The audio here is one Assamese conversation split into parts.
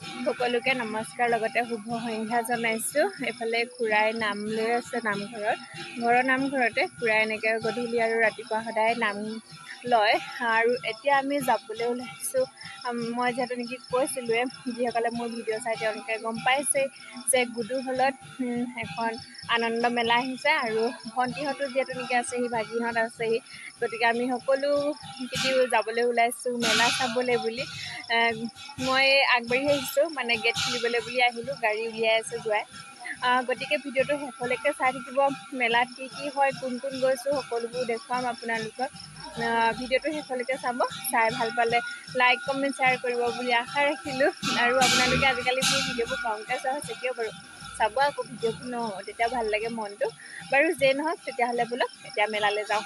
সকলোকে নমস্কাৰ লগতে শুভ সন্ধ্যা জনাইছোঁ। এইফালে খুৰাই নাম লৈ আছে নামঘৰত। ঘৰৰ নামঘৰতে খুৰাই এনেকৈ গধূলি আৰু ৰাতিপুৱা সদায় নাম লয়। আৰু এতিয়া আমি যাবলৈ ওলাইছোঁ মই যিহেতু নেকি কৈছিলোঁৱে যিসকলে মোৰ ভিডিঅ' চাই তেওঁলোকে গম পাইছেই যে গুডু হলত এখন আনন্দ মেলা আহিছে আৰু ভণ্টিহঁতো যিহেতু নেকি আছেহি ভাগিহঁত আছেহি গতিকে আমি সকলো কেতিয়াও যাবলৈ ওলাইছোঁ মেলা চাবলৈ বুলি। মই আগবাঢ়ি আহিছোঁ মানে গেট খুলিবলৈ বুলি আহিলোঁ গাড়ী উলিয়াই আছে যোৱাই। গতিকে ভিডিঅ'টো শেষলৈকে চাই থাকিব। মেলাত কি কি হয় কোন কোন গৈছোঁ সকলোবোৰ দেখুৱাম আপোনালোকক। ভিডিঅ'টো শেষলৈকে চাব। চাই ভাল পালে লাইক কমেণ্ট শ্বেয়াৰ কৰিব বুলি আশা ৰাখিলোঁ। আৰু আপোনালোকে আজিকালি মোৰ ভিডিঅ'বোৰ কমকৈ চোৱা হৈছে কিয় বাৰু? চাব আকৌ ভিডিঅ'বোৰ ন তেতিয়া ভাল লাগে মনটো। বাৰু যেই নহওক তেতিয়াহ'লে বোলক এতিয়া মেলালৈ যাওঁ।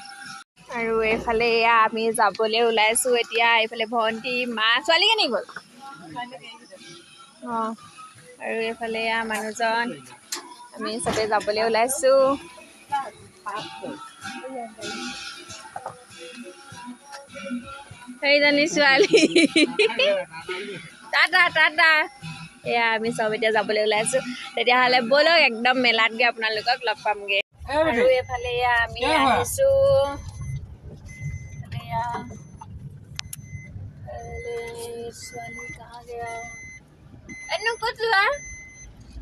আৰু এইফালে এয়া আমি যাবলৈ ওলাইছোঁ এতিয়া এইফালে ভণ্টি মা ছোৱালী কেনি গ'ল? অঁ আৰু এইফালে এয়া মানুহজন। আমি চবেই যাবলৈ ওলাইছোঁ। সেইজনী ছোৱালী টাটা টাটা এয়া আমি চব এতিয়া যাবলৈ ওলাইছো। তেতিয়াহ'লে ব'লক একদম মেলাতগৈ আপোনালোকক লগ পামগে। আৰু এইফালে এয়া আমি আহিছো। ছোৱালী কাহ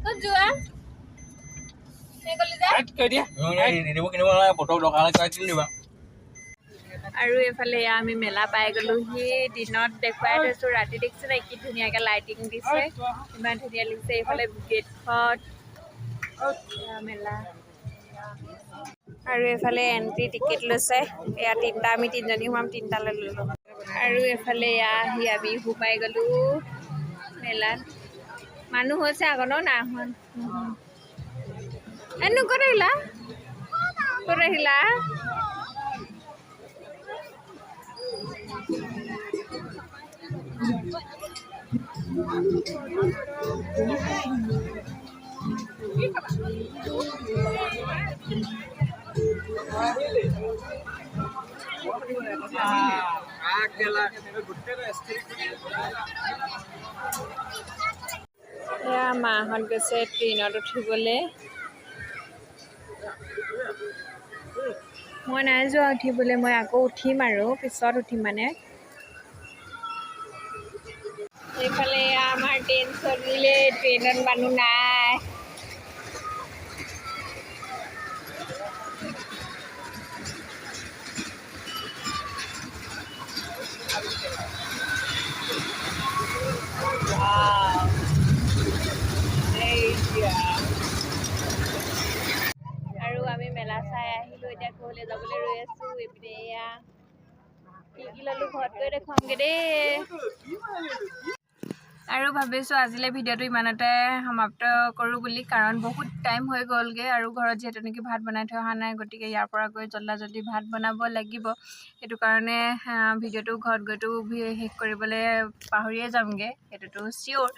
গ'ল যোৱা? কৈ দিয়া। নিব কিনিব নালাগে পটক দৰকাৰ কিনি দিবা। আৰু এইফালে এয়া আমি মেলা পাই গ'লোহি দিনত দেখুৱাই থৈছোঁ ৰাতি দেখিছোঁ নাই কি ধুনীয়াকৈ লাইটিং দিছে ইমান ধুনীয়া লাগিছে এইফালে গেটখন মেলা। আৰু এইফালে এণ্ট্ৰি টিকেট লৈছে। এয়া তিনিটা আমি তিনিজনী সোমাম তিনিটালৈ ল'লোঁ আৰু এইফালে এয়া আহি আমি সোমাই গ'লোঁ মেলাত। মানুহ হৈছে ন নাই হোৱা। এনো ক'ত আহিলা? ক'ত আহিলা? মাহঁত গৈছে ট্ৰেইনত উঠিবলৈ। মই নাই যোৱা উঠিবলৈ মই আকৌ উঠিম আৰু পিছত উঠিম মানে। চলিলে ট্ৰেইনত মানুহ নাই Wow. এইয়া। আৰু আমি মেলা চাই আহিলোঁ এতিয়া ঘৰলৈ যাবলৈ ৰৈ আছোঁ এইপিনে এয়া কি কি ল'লোঁ ঘৰত গৈ দেখুৱামগৈ দেই আৰু ভাবিছোঁ আজিলৈ ভিডিঅ'টো ইমানতে সমাপ্ত কৰোঁ বুলি কাৰণ বহুত টাইম হৈ গ'লগৈ আৰু ঘৰত যিহেতু নেকি ভাত বনাই থৈ অহা নাই গতিকে ইয়াৰ পৰা গৈ জল্দা জল্দি ভাত বনাব লাগিব। সেইটো কাৰণে ভিডিঅ'টো ঘৰত গৈতো শেষ কৰিবলৈ পাহৰিয়ে যামগৈ সেইটোতো চিয়'ৰ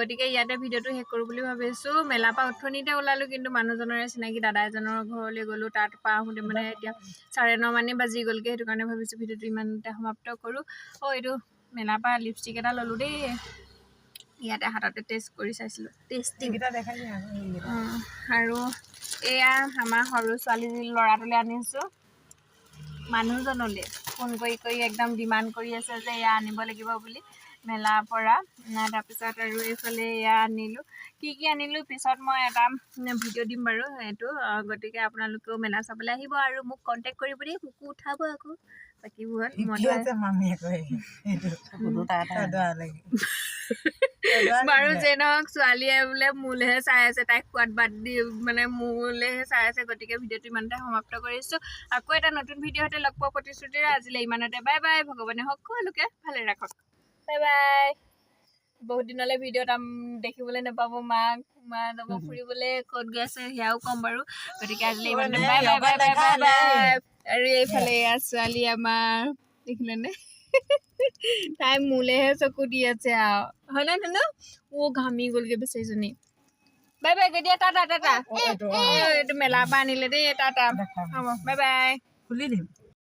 গতিকে ইয়াতে ভিডিঅ'টো শেষ কৰোঁ বুলি ভাবিছোঁ। মেলাৰ পৰা উঠনিতে ওলালোঁ কিন্তু মানুহজনৰে চিনাকি দাদা এজনৰ ঘৰলৈ গ'লোঁ তাৰ পৰা আহোঁতে মানে এতিয়া চাৰে ন মানে বাজি গ'লগৈ সেইটো কাৰণে ভাবিছোঁ ভিডিঅ'টো ইমানতে সমাপ্ত কৰোঁ। অঁ এইটো মেলাৰ পৰা লিপষ্টিক এটা ল'লোঁ দেই। ইয়াতে হাততে টেষ্ট কৰি চাইছিলোঁ। টেষ্টিং আৰু এয়া আমাৰ সৰু ছোৱালী ল'ৰাটোলৈ আনিছোঁ। মানুহজনলৈ। ফোন কৰি কৰি একদম ডিমাণ্ড কৰি আছে যে এয়া আনিব লাগিব বুলি। মেলাৰ পৰা তাৰপিছত আৰু এইফালে এয়া আনিলোঁ। কি কি আনিলোঁ পিছত মই এটা ভিডিঅ' দিম বাৰু এইটো আহ, গতিকে আপোনালোকেও মেলা চাবলৈ আহিব আৰু মোক কণ্টেক্ট কৰিব দেই মোকো উঠাব আকৌ। বাকীবোৰত বাৰু যে নহওক ছোৱালীয়ে বোলে মোলৈহে চাই আছে তাইক খোৱাত বাদ দি মানে মোলৈহে চাই আছে গতিকে ভিডিঅ'টো ইমানতে সমাপ্ত কৰিছোঁ। আকৌ এটা নতুন ভিডিঅ' সৈতে লগ পোৱা প্ৰতিশ্ৰুতিৰে আজিলৈ ইমানতে। বাই বাই ভগৱানে সকলোকে ভালে ৰাখক। বাই বাই বহুত দিনলৈ ভিডিঅ'ত দেখিবলৈ নাপাব মাক মা যাব ফুৰিবলৈ ক'ত গৈ আছে সেয়াও ক'ম বাৰু। গতিকে আজিলৈ ইমানতে bye bye bye bye bye bye আৰু এইফালে এয়া ছোৱালী আমাৰ দেখিলেনে তাই মোলেহে চকু দি আছে আৰু হয়নে ধুনু অ ঘামি গ'লগে বেচেৰীজনী। বাই বাই গৈ দিয়া টাটা। টাটা এইটো মেলাৰ পৰা আনিলে দেই টাটা। হ'ব বাই বাই খুলি দিম।